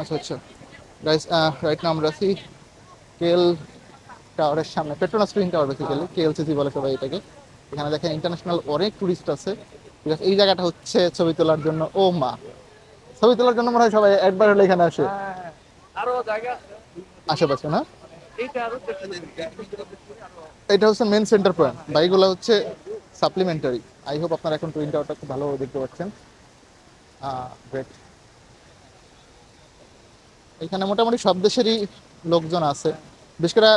আচ্ছা আচ্ছা। Guys right now আমরা আছি কেএল টাওয়ারের সামনে। Petronas twin tower basically KLCC বলে সবাই এটাকে। এখানে দেখেন ইন্টারন্যাশনাল অনেক টুরিস্ট আছে। এই জায়গাটা হচ্ছে ছবি তোলার জন্য ও মা। ছবি তোলার জন্য মনে হয় সবাই একবার হলে এখানে আসে। আরও জায়গা আশেপাশে না? এটা হচ্ছে মেন সেন্টার পয়েন্ট বাইকগুলো হচ্ছে সাপ্লিমেন্টারি আই হোপ আপনারা এখন টুইন টাওয়ারটা খুব ভালোভাবে দেখতে পাচ্ছেন। গ্রেট এখানে মোটামুটি সব দেশেরই লোকজন আছে। বিশেষ করে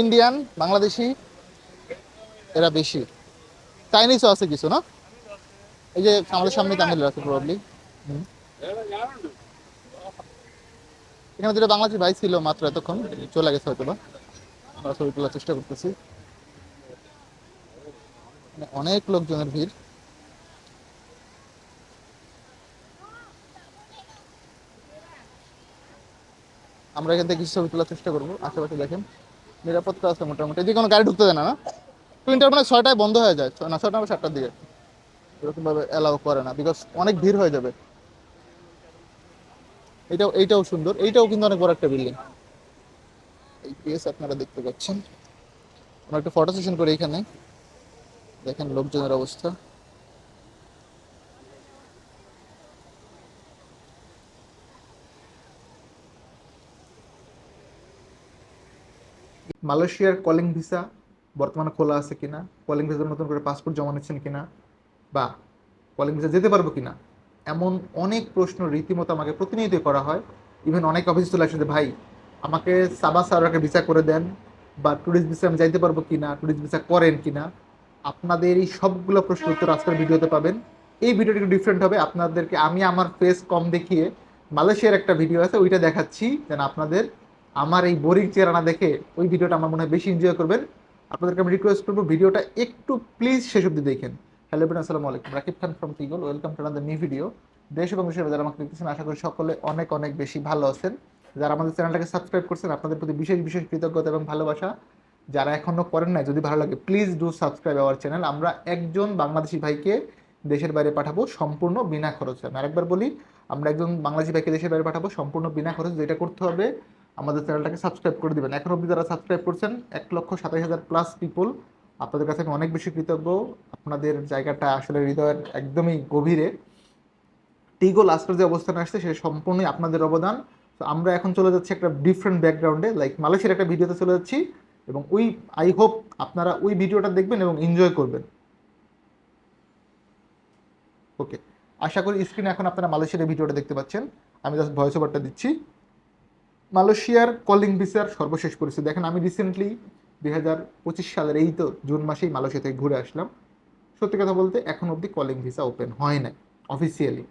ইন্ডিয়ান বাংলাদেশি, এরা বেশি। চাইনিজও আছে কিছু, না? এই যে আমাদের সামনে তামিল আছে প্রবাবলি এখানে যেটা বাংলাদেশি ভাই ছিল মাত্র এতক্ষণ, চলে গেছে হয়তো বা আমরা ছবি তোলার চেষ্টা করতেছি। মানে অনেক লোকজনের ভিড়। আমরা এখান থেকে কিছু ছবি তোলার চেষ্টা করব, আশেপাশে দেখেন। নিরাপত্তা আছে মোটামুটি। এদিকে কোনো গাড়ি ঢুকতে দেয় না না? টুইনটার মানে ছয়টায় বন্ধ হয়ে যায় না, ছয়টা বা সাতটার দিকে। এরকমভাবে অ্যালাউ করে না বিকজ অনেক ভিড় হয়ে যাবে। এটাও, এইটাও সুন্দর। এইটাও কিন্তু অনেক বড় একটা বিল্ডিং এই প্লেস আপনারা দেখতে পাচ্ছেন। আমরা একটা ফটো সেশন করি এখানে। দেখেন লোকজনের অবস্থা। মালয়েশিয়ার কলিং ভিসা বর্তমানে খোলা আছে কিনা? কলিং ভিসার নতুন করে পাসপোর্ট জমা নিচ্ছেন কিনা? বা কলিং ভিসা যেতে পারব কিনা? এমন অনেক প্রশ্ন রীতিমতো আমাকে প্রতিনিয়তই করা হয়। ইভেন অনেক অফিস চলে আসে যে, ভাই, আমাকে সাবা সারাকে ভিসা করে দেন বা ট্যুরিস্ট ভিসা আমি যাইতে পারব কিনা? ট্যুরিস্ট ভিসা করেন কিনা? আপনাদের এই সবগুলো প্রশ্ন উত্তর আজকের ভিডিওতে পাবেন। এই ভিডিওটি একটু ডিফারেন্ট হবে। আপনাদেরকে আমি আমার ফেস কম দেখিয়ে মালয়েশিয়ার একটা ভিডিও আছে, ওইটা দেখাচ্ছি। যেন আপনাদের আমার এই বোরিং চেহারা দেখে ওই ভিডিওটা আমার মনে হয় বেশি এনজয় করবেন। আপনাদেরকে আমি রিকোয়েস্ট করব ভিডিওটা একটু প্লিজ শেষ অব্দি দেখেন। হ্যালো বিন আসসালামু আলাইকুম। Rakib Khan from টিগল welcome to another new video দেশ এবং দেশের যারা আমাকে দেখতেছেন, আশা করি সকলে অনেক অনেক বেশি ভালো আছেন। যারা আমাদের চ্যানেলটাকে সাবস্ক্রাইব করছেন, আপনাদের প্রতি বিশেষ বিশেষ কৃতজ্ঞতা এবং ভালোবাসা। যারা এখনও করেন নাই, যদি ভালো লাগে please do subscribe our channel আমরা একজন বাংলাদেশি ভাইকে দেশের বাইরে পাঠাবো সম্পূর্ণ বিনা খরচে। আমি আরেকবার বলি, আমরা একজন বাংলাদেশি ভাইকে দেশের বাইরে পাঠাবো সম্পূর্ণ বিনা খরচ। যেটা করতে হবে আমাদের চ্যানেলটাকে সাবস্ক্রাইব করে দিবেন। এখন অবধি যারা সাবস্ক্রাইব করছেন, এক লক্ষ সাতাশ হাজার প্লাস পিপল আপনাদের কাছে আমি অনেক বেশি কৃতজ্ঞ। আপনাদের জায়গাটা আসলে হৃদয়ের একদমই গভীরে। টিগো লাস্টের যে অবস্থানে আসছে, সে সম্পূর্ণই আপনাদের অবদান। তো আমরা এখন চলে যাচ্ছি একটা ডিফারেন্ট ব্যাকগ্রাউন্ডে লাইক মালয়েশিয়ার একটা ভিডিওতে চলে যাচ্ছি। এবং ওই আই হোপ আপনারা ওই ভিডিওটা দেখবেন এবং এনজয় করবেন। ওকে আশা করি স্ক্রিনে এখন আপনারা মালয়েশিয়ার ভিডিওটা দেখতে পাচ্ছেন। আমি জাস্ট ভয়েস ওভারটা দিচ্ছি। মালয়েশিয়ার কলিং ভিসার সর্বশেষ পরিস্থিতি। দেখেন, আমি রিসেন্টলি দুই হাজার পঁচিশ সালের, এই তো জুন মাসেই মালয়েশিয়া থেকে ঘুরে আসলাম। সত্যি কথা বলতে, এখন অবধি কলিং ভিসা ওপেন হয় নাই অফিসিয়ালি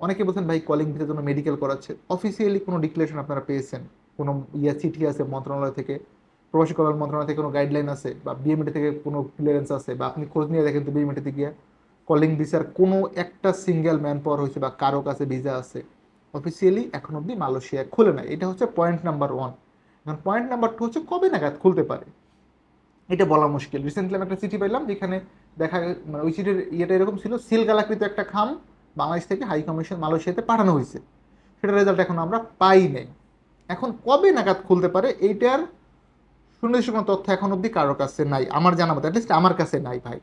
অনেকে বলছেন, ভাই, কলিং ভিসার জন্য মেডিকেল করাচ্ছে। অফিসিয়ালি কোনো ডিক্লারেশন আপনারা পেয়েছেন? কোনো ইয়া চিঠি আছে মন্ত্রণালয় থেকে? প্রবাসী কল্যাণ মন্ত্রণালয় থেকে কোনো গাইডলাইন আছে? বা বিএমএটি থেকে কোনো ক্লিয়ারেন্স আছে? বা আপনি খোঁজ নিয়ে দেখেন তো বিএমএটিতে গিয়ে কলিং ভিসার কোনো একটা সিঙ্গেল ম্যান পাওয়ার হয়েছে বা কারও কাছে ভিসা আছে। অফিসিয়ালি এখন অবধি মালয়েশিয়া খুলে নাই। এটা হচ্ছে পয়েন্ট নাম্বার ওয়ান এখন পয়েন্ট নাম্বার টু হচ্ছে কবে নাগাদ খুলতে পারে? এটা বলা মুশকিল। রিসেন্টলি আমি একটা চিঠি পেলাম যেখানে দেখা মানে ওই চিঠির ইয়েটা এরকম ছিল সিলগালাকৃত একটা খাম বাংলাদেশ থেকে হাই কমিশন মালয়েশিয়াতে পাঠানো হয়েছে। সেটার রেজাল্ট এখন আমরা পাই নাই। এখন কবে নাগাদ খুলতে পারে? এইটার সুনির্দিষ্ট কোনো তথ্য এখন অবধি কারোর কাছে নাই। আমার জানা মতো অ্যাটলিস্ট আমার কাছে নাই ভাই।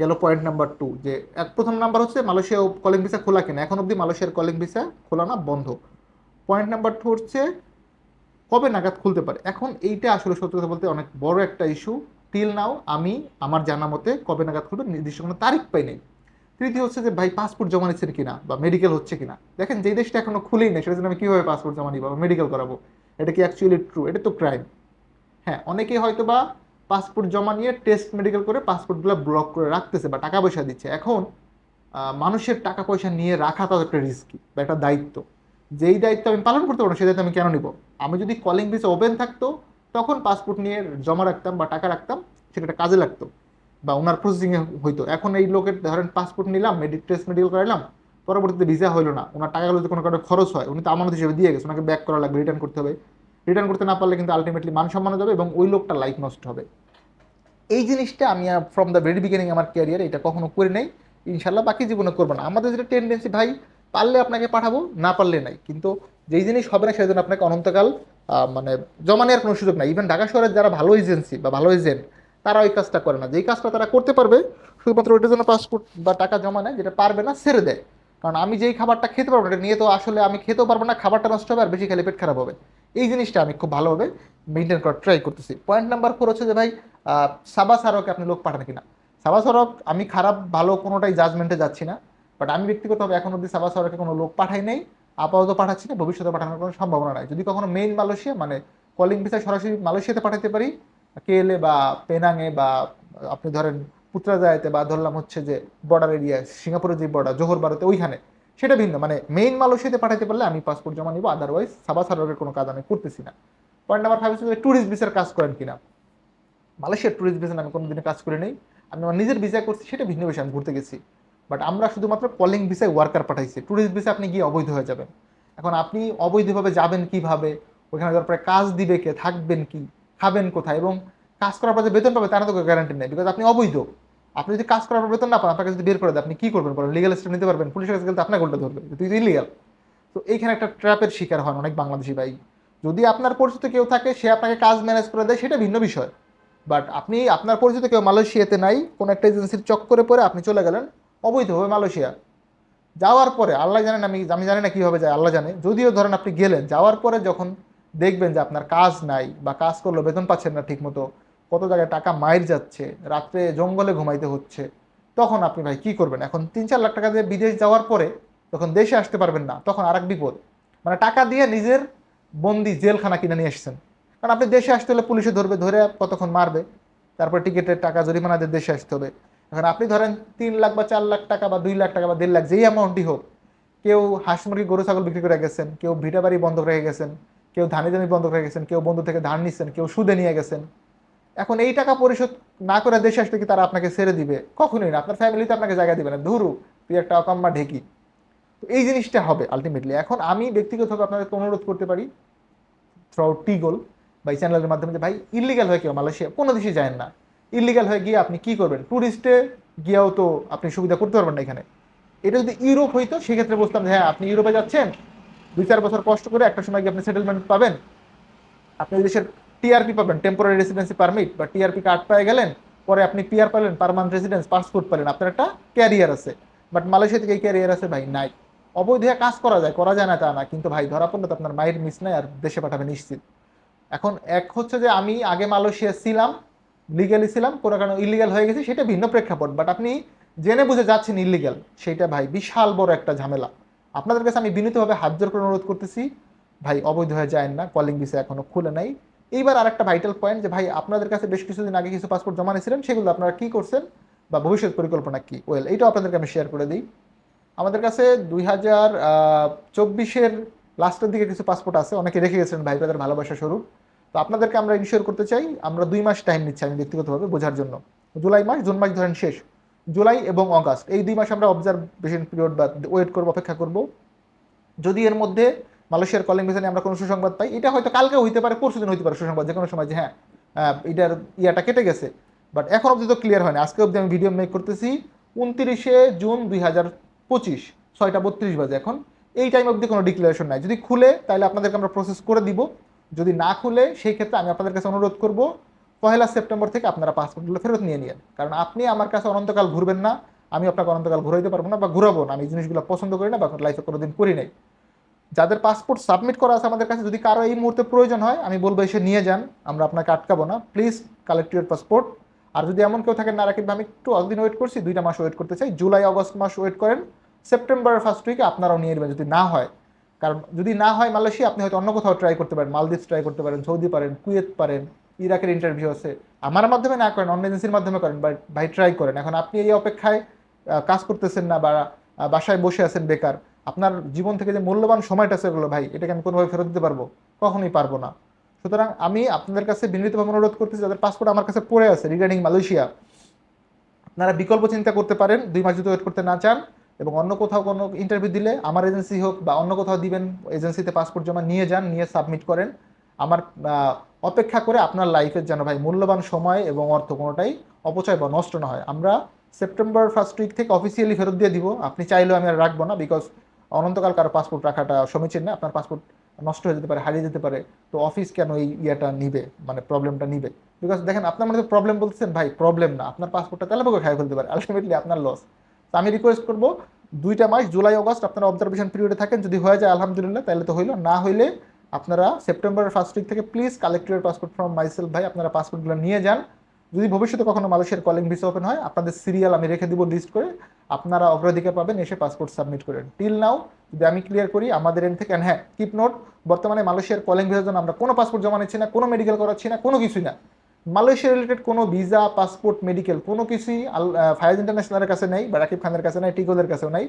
গেল পয়েন্ট নাম্বার টু যে এক প্রথম নাম্বার হচ্ছে মালয়েশিয়া কলিং ভিসা খোলা কিনা। এখন অবধি মালয়েশিয়ার কলিং ভিসা খোলা না, বন্ধ। পয়েন্ট নাম্বার টু হচ্ছে কবে নাগাদ খুলতে পারে? এখন এইটা আসলে সত্যি কথা বলতে অনেক বড় একটা ইস্যু টিল নাও আমি আমার জানা মতে কবে নাগাদ খুলবে নির্দিষ্ট কোনো তারিখ পাই নাই। তৃতীয় হচ্ছে যে ভাই পাসপোর্ট জমা নিচ্ছেন কিনা বা মেডিকেল হচ্ছে কিনা। দেখেন, যেই দেশটা এখনও খুলেই নেই সেটা আমি কীভাবে পাসপোর্ট জমা নিব বা মেডিকেল করাবো? এটা কি অ্যাকচুয়ালি ট্রু এটা তো ক্রাইম হ্যাঁ অনেকেই হয়তো বা পাসপোর্ট জমা নিয়ে টেস্ট মেডিকেল করে পাসপোর্টগুলো ব্লক করে রাখতেছে বা টাকা পয়সা দিচ্ছে। এখন মানুষের টাকা পয়সা নিয়ে রাখা তো একটা রিস্কি বা একটা দায়িত্ব। যেই দায়িত্ব আমি পালন করতে পারব, সেই দায়িত্ব আমি কেন নিব? আমি যদি কলিং ভিসা ওপেন থাকতো, তখন পাসপোর্ট নিয়ে জমা রাখতাম বা টাকা রাখতাম, সেটা কাজে লাগতো বা ওনার প্রসেসিংয়ে হইতো। এখন এই লোকের ধরেন পাসপোর্ট নিলাম মেডিক টেস্ট মেডিকেল করাইলাম, পরবর্তীতে ভিসা হলো না, ওনার টাকাগুলো যদি কোনো কারণে খরচ হয়, উনি তো আমানত হিসেবে দিয়ে গেছে, ওনাকে ব্যাক করা লাগবে রিটার্ন করতে হবে। রিটার্ন করতে না পারলে কিন্তু আলটিমেটলি মান সম্মান যাবে এবং ওই লোকটা লাইফ নষ্ট হবে। এই জিনিসটা আমি ফ্রম দ্য ভেরি বিগিনিং আমার ক্যারিয়ার এটা কখনো করে নেই। ইনশাল্লাহ বাকি জীবনে করব না। আমাদের যেটা টেন্ডেন্সি ভাই, পারলে আপনাকে পাঠাবো, না পারলে নাই। কিন্তু যেই জিনিস হবে না, সেই জন্য আপনাকে অনন্তকাল মানে জমা নেওয়ার কোনো সুযোগ নাই। ইভেন ঢাকা শহরের যারা ভালো এজেন্সি বা ভালো এজেন্ট তারা ওই কাজটা করে না। যেই কাজটা তারা করতে পারবে, শুধুমাত্র ওইটার জন্য পাসপোর্ট বা টাকা জমা নেয়, যেটা পারবে না, ছেড়ে দেয়। কারণ আমি যেই খাবারটা খেতে পারব না, এটা নিয়ে তো আসলে আমি খেতেও পারব না, খাবারটা নষ্ট হবে আর বেশি খেলে পেট খারাপ হবে। এই জিনিসটা আমি খুব ভালোভাবে মেনটেন করার ট্রাই করতেছি। পয়েন্ট নাম্বার ফোর হচ্ছে যে ভাই সাবা সারকে আপনি লোক পাঠান কিনা? সাবা সরক, আমি খারাপ, ভালো কোনোটাই জাজমেন্টে যাচ্ছি না বাট আমি ব্যক্তিগতভাবে এখন অব্দি সাবা সরকে কোনো লোক পাঠাই নাই, আপাতত পাঠাচ্ছি না, ভবিষ্যতে পাঠানোর কোনো সম্ভাবনা নাই। যদি কখনো মেইন মালয়েশিয়া মানে কলিং ভিসায় সরাসরি মালয়েশিয়াতে পাঠাতে পারি কেএলএ বা পেনাঙে বা আপনি ধরেন পুত্রাজায়তে বা ধরলাম হচ্ছে যে বর্ডার এরিয়া সিঙ্গাপুরের যে বর্ডার জোহর ভারতে ওইখানে সেটা ভিন্ন। মানে মেইন মালয়েশিয়াতে পাঠাতে পারলে আমি পাসপোর্ট জমা নিব আদারওয়াইজ সাবা সারকের কোনো কাজ আমি করতেছি না। পয়েন্ট নাম্বার ফাইভ হচ্ছে ট্যুরিস্ট ভিসার কাজ করেন কিনা। মালয়েশিয়ার ট্যুরিস্ট ভিসা আমি কোনো দিনে কাজ করি নেই। আমি আমার নিজের ভিসা করছি, সেটা ভিন্ন বিষয়, আমি ঘুরতে গেছি। বাট আমরা শুধুমাত্র কলিং ভিসায় ওয়ার্কার পাঠাইছি। ট্যুরিস্ট ভিসা আপনি গিয়ে অবৈধ হয়ে যাবেন। এখন আপনি অবৈধভাবে যাবেন কীভাবে? ওইখানে যাওয়ার পরে কাজ দিবে কে? থাকবেন কি? খাবেন কোথায়? এবং কাজ করার পর যে বেতন পাবে, তারা তো গ্যারান্টি নেই। বিকজ আপনি অবৈধ। আপনি যদি কাজ করার বেতন না পান আপনাকে যদি বের করে দেয়, আপনি কি করবেন বলেন? লিগাল স্টেপ নিতে পারবেন। পুলিশের কাছে গেলে তো আপনাকে উল্টা ধরবে তুই তো ইলিগাল তো এইখানে একটা ট্র্যাপের শিকার হন অনেক বাংলাদেশি ভাই। যদি আপনার পরিচিত কেউ থাকে, সে আপনাকে কাজ ম্যানেজ করে দেয়, সেটা ভিন্ন বিষয়। বাট আপনি, আপনার পরিচিত কেউ মালয়েশিয়াতে নাই, কোনো একটা এজেন্সির চক্করে পরে আপনি চলে গেলেন, অবৈধভাবে মালয়েশিয়া। যাওয়ার পরে, আল্লাহ জানেন আমি আমি জানি না কীভাবে যায়, আল্লাহ জানে। যদিও ধরেন আপনি গেলেন, যাওয়ার পরে যখন দেখবেন যে আপনার কাজ নাই বা কাজ করলেও বেতন পাচ্ছেন না ঠিকমতো কত জায়গায় টাকা মাইর যাচ্ছে, রাত্রে জঙ্গলে ঘুমাইতে হচ্ছে, তখন আপনি ভাই কি করবেন? এখন তিন চার লাখ টাকা দিয়ে বিদেশ যাওয়ার পরে তখন দেশে আসতে পারবেন না, তখন আর এক বিপদ। মানে টাকা দিয়ে নিজের বন্দি জেলখানা কিনে নিয়ে এসেছেন কারণ আপনি দেশে আসতে হলে পুলিশে ধরবে, ধরে কতক্ষণ মারবে, তারপর টিকিটের টাকা জরিমানা দিয়ে দেশে আসতে হবে। এখন আপনি ধরেন তিন লাখ বা চার লাখ টাকা বা দুই লাখ টাকা বা দেড় লাখ, যেই অ্যামাউন্টই হোক, কেউ হাঁস মুরগি, গরু, ছাগল বিক্রি করে গেছেন, কেউ ভিটা বাড়ি বন্ধক রেখে গেছেন, কেউ ধানি জমি বন্ধক রেখে গেছেন, কেউ বন্ধু থেকে ধান নিচ্ছেন, কেউ সুদে নিয়ে গেছেন এখন এই টাকা পরিশোধ না করে দেশে আসলে কি তারা আপনাকে ছেড়ে দিবে? কখনোই না। আপনার ফ্যামিলিতে আপনাকে জায়গা দিবে না। ধুরু, তুই একটা অকাম্মা ঢেকি। তো এই জিনিসটা হবে আলটিমেটলি এখন আমি ব্যক্তিগতভাবে আপনাদেরকে অনুরোধ করতে পারি থ্রু টিগোল বা এই চ্যানেলের মাধ্যমে যে, ভাই ইলিগাল হয়ে কেউ মালয়েশিয়া? কোনো দেশে যায় না। ইলিগাল হয়ে গিয়ে আপনি কি করবেন? ট্যুরিস্টে গিয়েও তো আপনি সুবিধা করতে পারবেন না এখানে। এটা যদি ইউরোপ হইতো, সেক্ষেত্রে বলতাম যে হ্যাঁ আপনি ইউরোপে যাচ্ছেন দুই চার বছর কষ্ট করে একটা সময় গিয়ে আপনি সেটেলমেন্ট পাবেন। আপনি দেশের টিআরপি পাবেন টেম্পোরারি রেসিডেন্সি পারমিট বা টিআরপি কার্ড পেয়ে গেলেন, পরে আপনি পিআর পেলেন পারমানেন্ট রেসিডেন্স পাসপোর্ট পেলেন, আপনার একটা ক্যারিয়ার আছে। বাট মালয়েশিয়া থেকে এই ক্যারিয়ার আছে ভাই, নাই। অবৈধ কাজ করা যায় করা যায় না তা না, কিন্তু ভাই, ধরা পড়লে তো আপনার মায়ের মিস নাই আর দেশে পাঠাবে নিশ্চিত। এখন এক হচ্ছে যে আমি আগে মালয়েশিয়া ছিলাম লিগালি ছিলাম, কোনো কারণে ইলিগাল হয়ে গেছি, সেটা ভিন্ন প্রেক্ষাপট। বাট আপনি জেনে বুঝে যাচ্ছেন ইলিগাল সেটা ভাই বিশাল বড় একটা ঝামেলা। আপনাদের কাছে আমি বিনীতভাবে হাত জোর করে অনুরোধ করতেছি, ভাই অবৈধ হয়ে যায় না কলিং ভিসা এখনও খুলে নাই। এইবার আর একটা ভাইটাল পয়েন্ট যে ভাই, আপনাদের কাছে বেশ কিছুদিন আগে কিছু পাসপোর্ট জমা নিয়েছিলেন, সেগুলো আপনারা কী করছেন বা ভবিষ্যৎ পরিকল্পনা কী? ওয়েল এইটাও আপনাদেরকে আমি শেয়ার করে দিই। আমাদের কাছে দুই হাজার চব্বিশের লাস্টের দিকে কিছু পাসপোর্ট আছে, অনেকে রেখে গেছেন ভাই, তাদের ভালোবাসা স্বরূপ। তো আপনাদেরকে আমরা ইনশিওর করতে চাই, আমরা দুই মাস টাইম নিচ্ছি আমি ব্যক্তিগতভাবে বোঝার জন্য। জুলাই মাস, জুন মাস ধরেন শেষ। জুলাই এবং অগাস্ট, এই দুই মাস আমরা অবজারভেশন পিরিয়ড বা ওয়েট করব, অপেক্ষা করব। যদি এর মধ্যে মালয়েশিয়ার কলিং ভিসা আমরা কোনো সুসংবাদ পাই। এটা হয়তো কালকে হইতে পারে পরশু দিন হইতে পারে সুসংবাদ যে কোনো সময় যে হ্যাঁ এটার ইয়াটা কেটে গেছে। বাট এখন অবধি তো ক্লিয়ার হয়নি। আজকে অবধি আমি ভিডিও মেক করতেছি উনত্রিশে জুন দুই হাজার পঁচিশ, ছয়টা বত্রিশ বাজে এখন। এই টাইম অবধি কোনো ডিক্লারেশন নাই। যদি খুলে, তাহলে আপনাদেরকে আমরা প্রসেস করে দিব। যদি না খুলে, সেই ক্ষেত্রে আমি আপনাদের কাছে অনুরোধ করব, পহেলা সেপ্টেম্বর থেকে আপনারা পাসপোর্টগুলো ফেরত নিয়ে নিন কারণ আপনি আমার কাছে অনন্তকাল ঘুরবেন না, আমি আপনাকে অনন্তকাল ঘুরাইতে পারব না বা ঘুরাবো না। আমি জিনিসগুলো পছন্দ করি না বা লাইফে কোনোদিন করি নাই। যাদের পাসপোর্ট সাবমিট করা আছে আমাদের কাছে, যদি কারও এই মুহূর্তে প্রয়োজন হয়, আমি বলব এসে নিয়ে যান, আমরা আপনাকে আটকাবো না। প্লিজ কালেক্ট ইউর পাসপোর্ট আর যদি এমন কেউ থাকেন না রাখি আমি একটু অতদিন ওয়েট করছি, দুইটা মাস ওয়েট করতে চাই। জুলাই আগস্ট মাস ওয়েট করেন। সেপ্টেম্বর ফার্স্ট উইকে আপনারাও নিয়ে নেবেন, যদি না হয়। কারণ যদি না হয় মালয়েশিয়া, আপনি হয়তো অন্য কোথাও ট্রাই করতে পারেন, মালদ্বীপস ট্রাই করতে পারেন, সৌদি পারেন, কুয়েত পারেন, ইরাকের ইন্টারভিউ আছে। আমার মাধ্যমে না করেন, অন্য এজেন্সির মাধ্যমে করেন বাট ভাই ট্রাই করেন। এখন আপনি এই অপেক্ষায় কাজ করতেছেন না বা বাসায় বসে আছেন বেকার আপনার জীবন থেকে যে মূল্যবান সময়টা সেগুলো ভাই, এটাকে আমি কোনোভাবে ফেরত দিতে পারব? কখনোই পারব না। সুতরাং আমি আপনাদের কাছে বিনীতভাবে অনুরোধ করতেছি, যাদের পাসপোর্ট আমার কাছে পড়ে আছে রিগার্ডিং মালয়েশিয়া আপনারা বিকল্প চিন্তা করতে পারেন, দুই মাস যদি ওয়েট করতে না চান এবং অন্য কোথাও কোনো ইন্টারভিউ দিলে আমার এজেন্সি হোক বা অন্য কোথাও দিবেন এজেন্সিতে পাসপোর্ট জমা নিয়ে যান, নিয়ে সাবমিট করেন। আমার অপেক্ষা করে আপনার লাইফের যেন ভাই মূল্যবান সময় এবং অর্থ কোনোটাই অপচয় বা নষ্ট না হয়। আমরা সেপ্টেম্বর ফার্স্ট উইক থেকে অফিসিয়ালি ফেরত দিয়ে দিব। আপনি চাইলেও আমি আর রাখব না বিকজ অনন্তকাল কারও পাসপোর্ট রাখাটা সমীচীন না, আপনার পাসপোর্ট নষ্ট হয়ে যেতে পারে, হারিয়ে যেতে পারে, তো অফিস কেন এই ইয়েটা নিবে? মানে প্রবলেমটা নিবে? বিকজ দেখেন, আপনার মধ্যে প্রবলেম বলতেছেন, ভাই প্রবলেম না, আপনার পাসপোর্টটা তেলাপোকা খাই ফেলতে পারে আলটিমেটলি আপনার লস তো আমি রিকোয়েস্ট করব, দুইটা মাস জুলাই অগস্ট আপনারা অবজারভেশন পিরিয়ডে থাকেন, যদি হয়ে যায়, আলহামদুলিল্লাহ তাহলে তো হইল, না হইলে আপনারা সেপ্টেম্বরের ফার্স্ট উইক থেকে প্লিজ কালেক্টরের পাসপোর্ট ফ্রম মাইসেল ভাই, আপনারা পাসপোর্টগুলো নিয়ে যান যদি ভবিষ্যতে কখনো মালয়েশিয়ার কলিং ভিসা ওপেন হয়, আপনাদের সিরিয়াল আমি রেখে দিব লিস্ট করে, আপনারা অগ্রাধিকার পাবেন, এসে পাসপোর্ট সাবমিট করেন টিল নাও যদি আমি ক্লিয়ার করি, আমাদের এন্ড থেকে হ্যাঁ কিপ নোট বর্তমানে মালয়েশিয়ার কলিং ভিসার জন্য আমরা কোনো পাসপোর্ট জমা নিচ্ছি না, কোনো মেডিকেল করাচ্ছি না, কোনো কিছুই না। মালয়েশিয়া রিলেটেড কোনো ভিসা পাসপোর্ট মেডিকেল কোনো কিছুই ফায়াজ ইন্টারন্যাশনালের কাছে নেই বা রাকিব খানের কাছে নেই টিকোদের কাছেও নাই।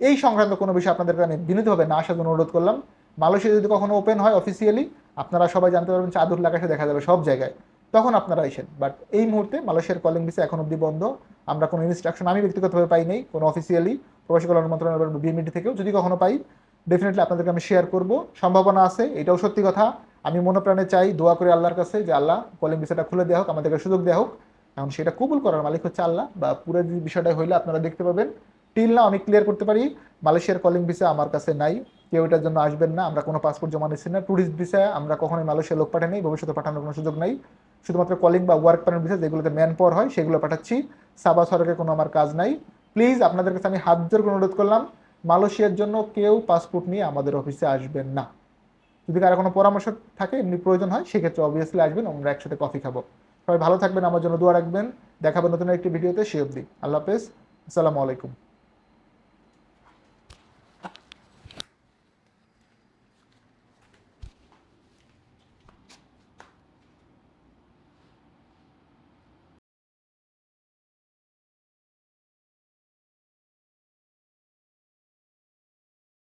এই সংক্রান্ত কোনো বিষয় আপনাদেরকে আমি বিনীতভাবে না আসার জন্য অনুরোধ করলাম। মালয়েশিয়া যদি কখনো ওপেন হয় অফিসিয়ালি আপনারা সবাই জানতে পারবেন চাদুর লাগাসে দেখা যাবে সব জায়গায়। তখন আপনারা আইসেন। বাট এই মুহূর্তে মালয়েশিয়ার কলিং ভিসা এখন অবধি বন্ধ। আমরা কোনো ইনস্ট্রাকশন আমি ব্যক্তিগতভাবে পাই নাই, কোনো অফিসিয়ালি প্রবাসী কল্যাণ মন্ত্রণালয় বিএমডি থেকেও যদি কখনো পাই ডেফিনেটলি আপনাদেরকে আমি শেয়ার করব। সম্ভাবনা আছে, এটাও সত্যি কথা। আমি মনোপ্রাণে চাই, দোয়া করে আল্লাহর কাছে যে আল্লাহ কলিং ভিসাটা খুলে দেওয়া হোক, আমাদেরকে সুযোগ দেওয়া হোক। এখন সেটা কবুল করার মালিক হচ্ছে আল্লাহ বা পুরো যে বিষয়টা হইলে আপনারা দেখতে পাবেন। টিল না আমি ক্লিয়ার করতে পারি, মালয়েশিয়ার কলিং ভিসা আমার কাছে নাই। কেউ এটার জন্য আসবেন না, আমরা কোনো পাসপোর্ট জমা নিচ্ছি না। ট্যুরিস্ট ভিসা আমরা কখনোই মালয়েশিয়া লোক পাঠাই ভবিষ্যতে পাঠানোর কোনো সুযোগ নাই। শুধুমাত্র কলিং বা ওয়ার্ক পারমিট ভিসা যেগুলোতে ম্যান পাওয়ার হয়, সেগুলো পাঠাচ্ছি। সাবা সরকারের কোনো আমার কাজ নাই। প্লিজ আপনাদের কাছে আমি হাত জোর অনুরোধ করলাম, মালয়েশিয়ার জন্য কেউ পাসপোর্ট নিয়ে আমাদের অফিসে আসবেন না। যদি কারও কোনো পরামর্শ থাকে, এমনি প্রয়োজন হয়, সেক্ষেত্রে অবভিয়াসলি আসবেন, আমরা একসাথে কফি খাব। সবাই ভালো থাকবেন, আমার জন্য দোয়া রাখবেন। দেখাবেন নতুন একটি ভিডিওতে, সে অবধি। আল্লাহ হাফেজ। আসসালামু আলাইকুম।